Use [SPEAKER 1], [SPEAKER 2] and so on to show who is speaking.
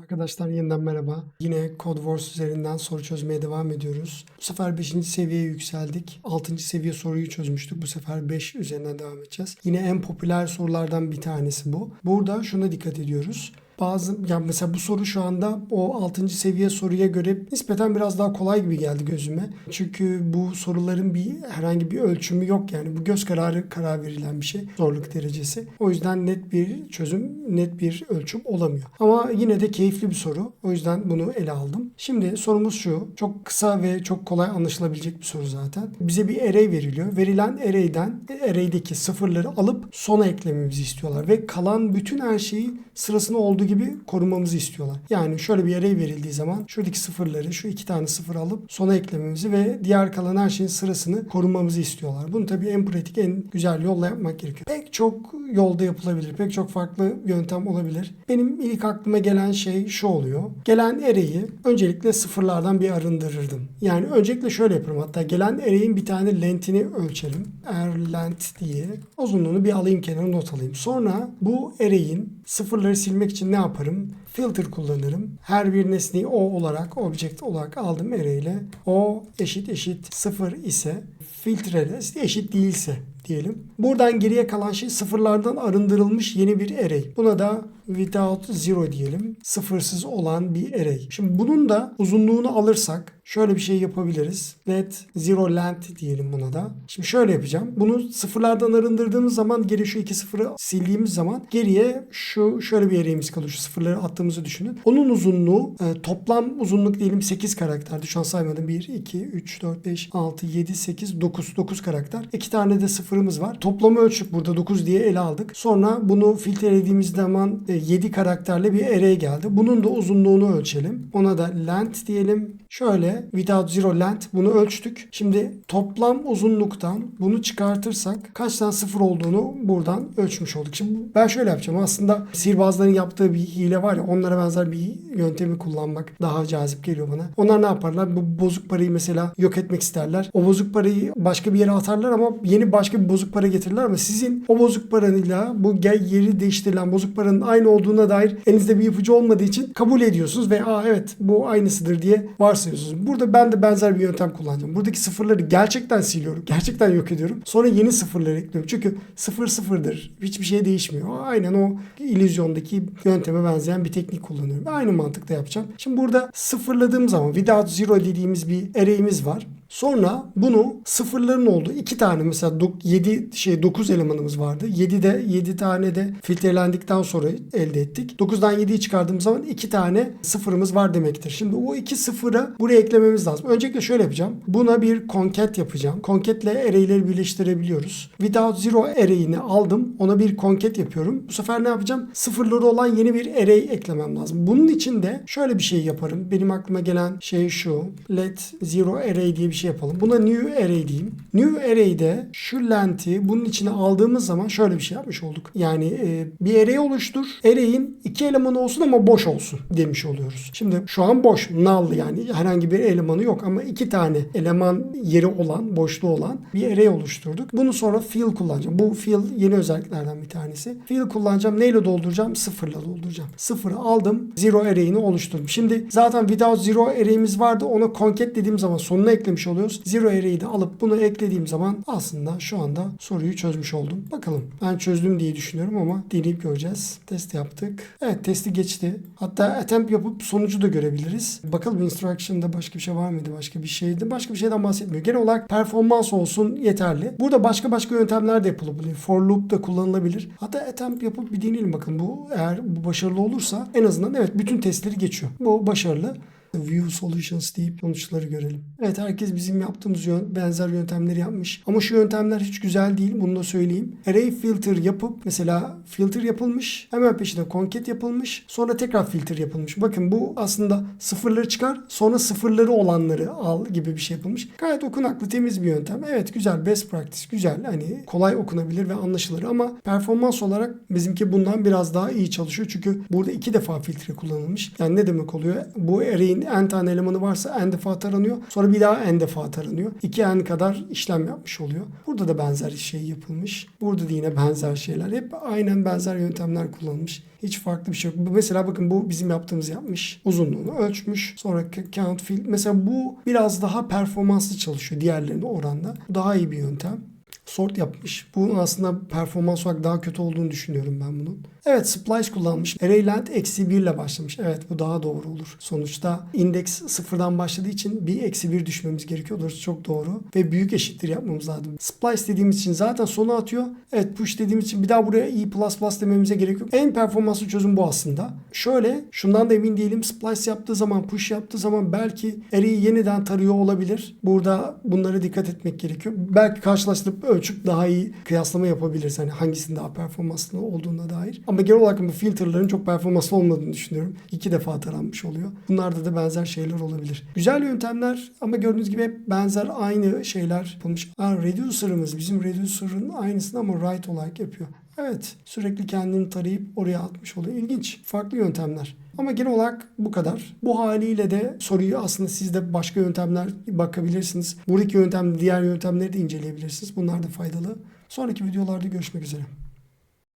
[SPEAKER 1] Arkadaşlar yeniden merhaba. Yine Code Wars üzerinden soru çözmeye devam ediyoruz. Bu sefer 5. seviyeye yükseldik. 6. seviye soruyu çözmüştük. Bu sefer 5 üzerinden devam edeceğiz. Yine en popüler sorulardan bir tanesi bu. Burada şuna dikkat ediyoruz. Bazı yani mesela bu soru şu anda o 6. seviye soruya göre nispeten biraz daha kolay gibi geldi gözüme. Çünkü bu soruların bir herhangi bir ölçümü yok yani bu göz kararı karar verilen bir şey zorluk derecesi. O yüzden net bir çözüm, net bir ölçüm olamıyor. Ama yine de keyifli bir soru. O yüzden bunu ele aldım. Şimdi sorumuz şu. Çok kısa ve çok kolay anlaşılabilecek bir soru zaten. Bize bir array veriliyor. Verilen array'den array'deki sıfırları alıp sona eklememizi istiyorlar ve kalan bütün her şeyi sırasında olduğu gibi korumamızı istiyorlar. Yani şöyle bir array verildiği zaman şuradaki sıfırları şu iki tane sıfır alıp sona eklememizi ve diğer kalan her şeyin sırasını korumamızı istiyorlar. Bunu tabii en pratik en güzel yolla yapmak gerekiyor. Pek çok yolda yapılabilir. Pek çok farklı yöntem olabilir. Benim ilk aklıma gelen şey şu oluyor. Gelen array'i öncelikle sıfırlardan bir arındırırdım. Yani öncelikle şöyle yaparım. Hatta gelen array'in bir tane length'ini ölçelim. Er length diye. Uzunluğunu bir alayım kenara not alayım. Sonra bu array'in sıfırları silmek için ne yaparım? Filter kullanırım. Her bir nesneyi o olarak, object olarak aldım array ile. O eşit eşit sıfır ise filtrele eşit değilse diyelim. Buradan geriye kalan şey sıfırlardan arındırılmış yeni bir array. Buna da without zero diyelim. Sıfırsız olan bir array. Şimdi bunun da uzunluğunu alırsak şöyle bir şey yapabiliriz. Let zero length diyelim buna da. Şimdi şöyle yapacağım. Bunu sıfırlardan arındırdığımız zaman geri şu iki sıfırı sildiğimiz zaman geriye şu şöyle bir array'imiz kalıyor. Şu sıfırları attığımızı düşünün. Onun uzunluğu e, toplam uzunluk diyelim 8 karakterdi. Şu an saymadım. 1, 2, 3, 4, 5, 6, 7, 8, 9. 9 karakter. İki tane de sıfırımız var. Toplamı ölçüp burada 9 diye ele aldık. Sonra bunu filtrelediğimiz zaman e, 7 karakterli bir array geldi. Bunun da uzunluğunu ölçelim. Ona da length diyelim. Şöyle without zero length bunu ölçtük. Şimdi toplam uzunluktan bunu çıkartırsak kaç tane sıfır olduğunu buradan ölçmüş olduk. Şimdi ben şöyle yapacağım. Aslında sihirbazların yaptığı bir hile var ya onlara benzer bir yöntemi kullanmak daha cazip geliyor bana. Onlar ne yaparlar? Bu bozuk parayı mesela yok etmek isterler. O bozuk parayı başka bir yere atarlar ama yeni başka bir bozuk para getirirler ama sizin o bozuk paranıyla bu gel yeri değiştirilen bozuk paranın aynı olduğuna dair elinizde bir ipucu olmadığı için kabul ediyorsunuz ve aa evet bu aynısıdır diye varsayıyorsunuz. Burada ben de benzer bir yöntem kullanacağım. Buradaki sıfırları gerçekten siliyorum. Gerçekten yok ediyorum. Sonra yeni sıfırları ekliyorum. Çünkü sıfır sıfırdır. Hiçbir şey değişmiyor. Aynen o illüzyondaki yönteme benzeyen bir teknik kullanıyorum. Aynı mantıkta yapacağım. Şimdi burada sıfırladığım zaman without zero dediğimiz bir array'imiz var. Sonra bunu sıfırların olduğu iki tane mesela 7 şey 9 elemanımız vardı. 7 de 7 tane de filtrelendikten sonra elde ettik. 9'dan 7'yi çıkardığımız zaman iki tane sıfırımız var demektir. Şimdi o iki sıfırı buraya eklememiz lazım. Öncelikle şöyle yapacağım. Buna bir concat yapacağım. Concat ile array'leri birleştirebiliyoruz. Without zero array'ini aldım. Ona bir concat yapıyorum. Bu sefer ne yapacağım? Sıfırları olan yeni bir array eklemem lazım. Bunun için de şöyle bir şey yaparım. Benim aklıma gelen şey şu. Let zero array diye bir şey yapalım. Buna new array diyeyim. New array'de şu length'i bunun içine aldığımız zaman şöyle bir şey yapmış olduk. Yani e, bir array oluştur. Array'in iki elemanı olsun ama boş olsun demiş oluyoruz. Şimdi şu an boş. Null yani herhangi bir elemanı yok ama iki tane eleman yeri olan, boşluğu olan bir array oluşturduk. Bunu sonra fill kullanacağım. Bu fill yeni özelliklerden bir tanesi. Fill kullanacağım. Neyle dolduracağım? Sıfırla dolduracağım. Sıfırı aldım. Zero array'ini oluşturdum. Şimdi zaten without zero array'imiz vardı. Onu concat dediğim zaman sonuna eklemiş oluyoruz. Zero array'i de alıp bunu eklediğim zaman aslında şu anda soruyu çözmüş oldum. Bakalım. Ben çözdüm diye düşünüyorum ama deneyip göreceğiz. Test yaptık. Evet testi geçti. Hatta attempt yapıp sonucu da görebiliriz. Bakalım instruction'da başka bir şey var mıydı? Başka bir şeydi. Başka bir şeyden bahsetmiyor. Genel olarak performans olsun yeterli. Burada başka başka yöntemler de yapılabilir. For loop da kullanılabilir. Hatta attempt yapıp bir deneyelim bakın. Bu eğer bu başarılı olursa en azından evet bütün testleri geçiyor. Bu başarılı. View Solutions deyip sonuçları görelim. Evet herkes bizim yaptığımız yön, benzer yöntemleri yapmış. Ama şu yöntemler hiç güzel değil. Bunu da söyleyeyim. Array filter yapıp mesela filter yapılmış. Hemen peşine concat yapılmış. Sonra tekrar filter yapılmış. Bakın bu aslında sıfırları çıkar. Sonra sıfırları olanları al gibi bir şey yapılmış. Gayet okunaklı temiz bir yöntem. Evet güzel best practice güzel. Hani kolay okunabilir ve anlaşılır ama performans olarak bizimki bundan biraz daha iyi çalışıyor. Çünkü burada iki defa filtre kullanılmış. Yani ne demek oluyor? Bu array'in N'in n tane elemanı varsa n defa taranıyor. Sonra bir daha n defa taranıyor. 2n kadar işlem yapmış oluyor. Burada da benzer şey yapılmış. Burada da yine benzer şeyler. Hep aynen benzer yöntemler kullanılmış. Hiç farklı bir şey yok. Mesela bakın bu bizim yaptığımız yapmış. Uzunluğunu ölçmüş. Sonra count field. Mesela bu biraz daha performanslı çalışıyor diğerlerine oranla. Daha iyi bir yöntem. Sort yapmış. Bu aslında performans olarak daha kötü olduğunu düşünüyorum ben bunun. Evet splice kullanmış. Arrayland eksi 1 ile başlamış. Evet bu daha doğru olur. Sonuçta indeks sıfırdan başladığı için bir eksi 1 düşmemiz gerekiyor. Doğrusu çok doğru. Ve büyük eşittir yapmamız lazım. Splice dediğimiz için zaten sona atıyor. Evet push dediğimiz için bir daha buraya i++ dememize gerek yok. En performanslı çözüm bu aslında. Şöyle şundan da emin değilim. Splice yaptığı zaman push yaptığı zaman belki array'i yeniden tarıyor olabilir. Burada bunlara dikkat etmek gerekiyor. Belki karşılaştırıp ölçüp daha iyi kıyaslama yapabiliriz. Hani hangisinin daha performanslı olduğuna dair. Ama genel olarak bu filtrelerin çok performanslı olmadığını düşünüyorum. İki defa taranmış oluyor. Bunlarda da benzer şeyler olabilir. Güzel yöntemler ama gördüğünüz gibi hep benzer aynı şeyler yapılmış. Ha, reducer'ımız bizim reducer'ın aynısını ama write olarak yapıyor. Evet sürekli kendini tarayıp oraya atmış oluyor. İlginç. Farklı yöntemler. Ama genel olarak bu kadar. Bu haliyle de soruyu aslında siz de başka yöntemler bakabilirsiniz. Buradaki yöntem, diğer yöntemleri de inceleyebilirsiniz. Bunlar da faydalı. Sonraki videolarda görüşmek üzere.